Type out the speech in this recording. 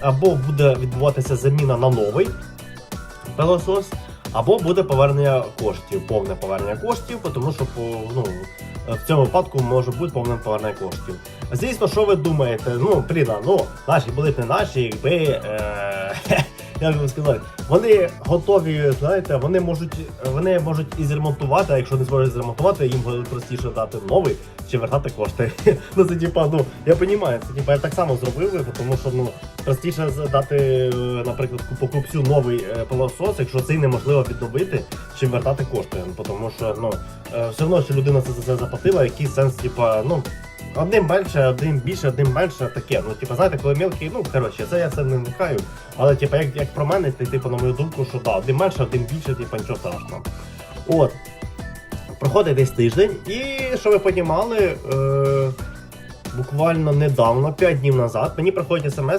або буде відбуватися заміна на новий пилосос, або буде повернення коштів, повне повернення коштів, тому що ну, в цьому випадку може бути повне повернення коштів. Звісно, що ви думаєте? Ну, блін, а, ну, наші були б не наші, якби. Е, як би сказати, вони готові, знаєте, вони можуть, вони можуть і зремонтувати, а якщо не зможуть зремонтувати, їм буде простіше дати новий чи вертати кошти. ну це типа, ну я розумію, це типа я так само зробив, тому що ну простіше дати, е, наприклад, покупцю новий е, пилосос, якщо цей неможливо відновити, чим вертати кошти. Ну, Тому що ну е, все одно, що людина це за це заплатила, який сенс, типа, ну. Одним менше, одним більше, одним менше таке. Ну, типа, знаєте, коли мілкі, ну коротше, це я це не вникаю. Але типа, як, як про мене, ти, типу, на мою думку, що да, одним менше, одним більше, типа, нічого страшного. От. Проходить десь тиждень, і що ви понімали, е, буквально недавно, 5 днів назад, мені приходить смс